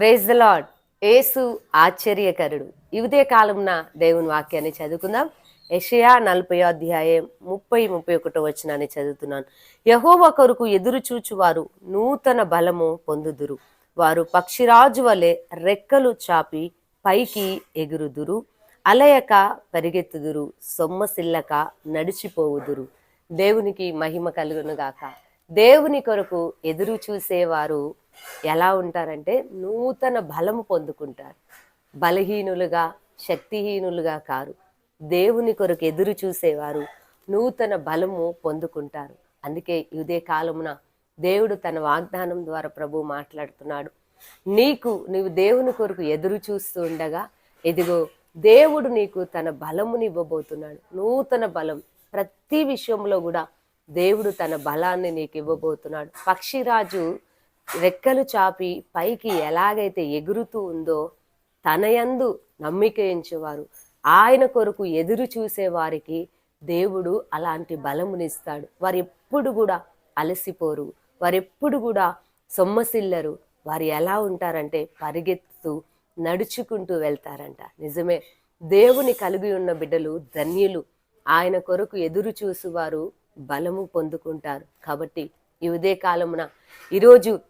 Praise the lord ఏసు ఆశ్చర్యకరుడు. ఇదే కాలంన దేవుని వాక్యాన్ని చదువుకుందాం. యషయా నలభై అధ్యాయం ముప్పై ముప్పై ఒకటో వచనాన్ని చదువుతున్నాను. యహోవ కొరకు ఎదురు చూచువారు నూతన బలము పొందుదురు. వారు పక్షిరాజు వలె రెక్కలు చాపి పైకి ఎగురుదురు. అలయక పరిగెత్తుదురు. సొమ్మసిల్లక నడిచిపోవుదురు. దేవునికి మహిమ కలుగునుగాక. దేవుని కొరకు ఎదురు చూసేవారు ఎలా ఉంటారంటే నూతన బలము పొందుకుంటారు. బలహీనులుగా శక్తిహీనులుగా కారు. దేవుని కొరకు ఎదురు చూసేవారు నూతన బలము పొందుకుంటారు. అందుకే ఇదే కాలమున దేవుడు తన వాగ్దానం ద్వారా ప్రభు మాట్లాడుతున్నాడు. నీకు నీవు దేవుని కొరకు ఎదురు చూస్తూ ఉండగా ఇదిగో దేవుడు నీకు తన బలమునివ్వబోతున్నాడు. నూతన బలం. ప్రతి విషయంలో కూడా దేవుడు తన బలాన్ని నీకు ఇవ్వబోతున్నాడు. పక్షిరాజు రెక్కలు చాపి పైకి ఎలాగైతే ఎగురుతూ ఉందో తనయందు నమ్మిక ఎంచేవారు. ఆయన కొరకు ఎదురు చూసే వారికి దేవుడు అలాంటి బలమునిస్తాడు వారు ఎప్పుడు కూడా అలసిపోరు. వారు ఎప్పుడు కూడా సొమ్మసిల్లరు. వారు ఎలా ఉంటారంటే పరిగెత్తు నడుచుకుంటూ వెళ్తారంట. నిజమే. దేవుని కలిగి ఉన్న బిడ్డలు ధన్యులు. ఆయన కొరకు ఎదురు చూసువారు బలము పొందుకుంటారు. కాబట్టి ఈ ఉదయ కాలమున ఈరోజు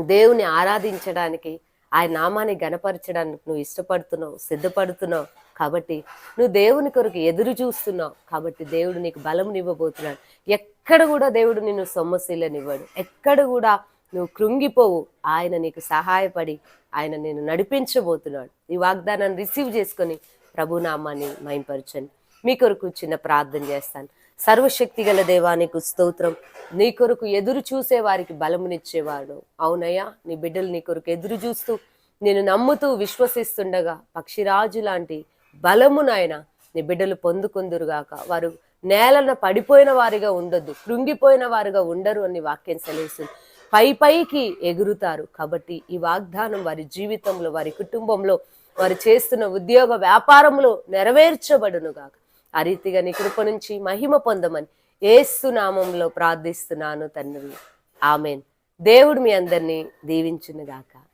దేవుని ఆరాధించడానికి ఆయన నామాన్ని గనపరచడానికి నువ్వు ఇష్టపడుతున్నావు సిద్ధపడుతున్నావు. కాబట్టి నువ్వు దేవుని కొరకు ఎదురు చూస్తున్నావు. కాబట్టి దేవుడు నీకు బలమునివ్వబోతున్నాడు ఎక్కడ కూడా దేవుడు నిన్ను సొమ్మశీలనివ్వడు ఎక్కడ కూడా నువ్వు కృంగిపోవు. ఆయన నీకు సహాయపడి ఆయన నేను నడిపించబోతున్నాడు. ఈ వాగ్దానాన్ని రిసీవ్ చేసుకొని ప్రభునామాన్ని మైంపరచండి మీ కొరకు చిన్న ప్రార్థన చేస్తాను. సర్వశక్తి గల దేవానికి స్తోత్రం. నీ కొరకు ఎదురు చూసే వారికి బలమునిచ్చేవాడు. అవునయ్యా నీ బిడ్డలు నీ కొరకు ఎదురు చూస్తూ నేను నమ్ముతూ విశ్వసిస్తుండగా పక్షిరాజు లాంటి బలము నాయన నీ బిడ్డలు పొందుకుందురుగాక. వారు నేలన పడిపోయిన వారిగా ఉండొద్దు కృంగిపోయిన వారుగా ఉండరు అని వాక్యం సెలవుస్తుంది. పై పైకి ఎగురుతారు కాబట్టి ఈ వాగ్దానం వారి జీవితంలో వారి కుటుంబంలో వారు చేస్తున్న ఉద్యోగ వ్యాపారంలో నెరవేర్చబడునుగాక. ఆ రీతిగా నీ కృప నుంచి మహిమ పొందమని ఏసునామంలో ప్రార్థిస్తున్నాను తండ్రి. ఆమెన్. దేవుడు మీ అందరినీ దీవించునుగాక.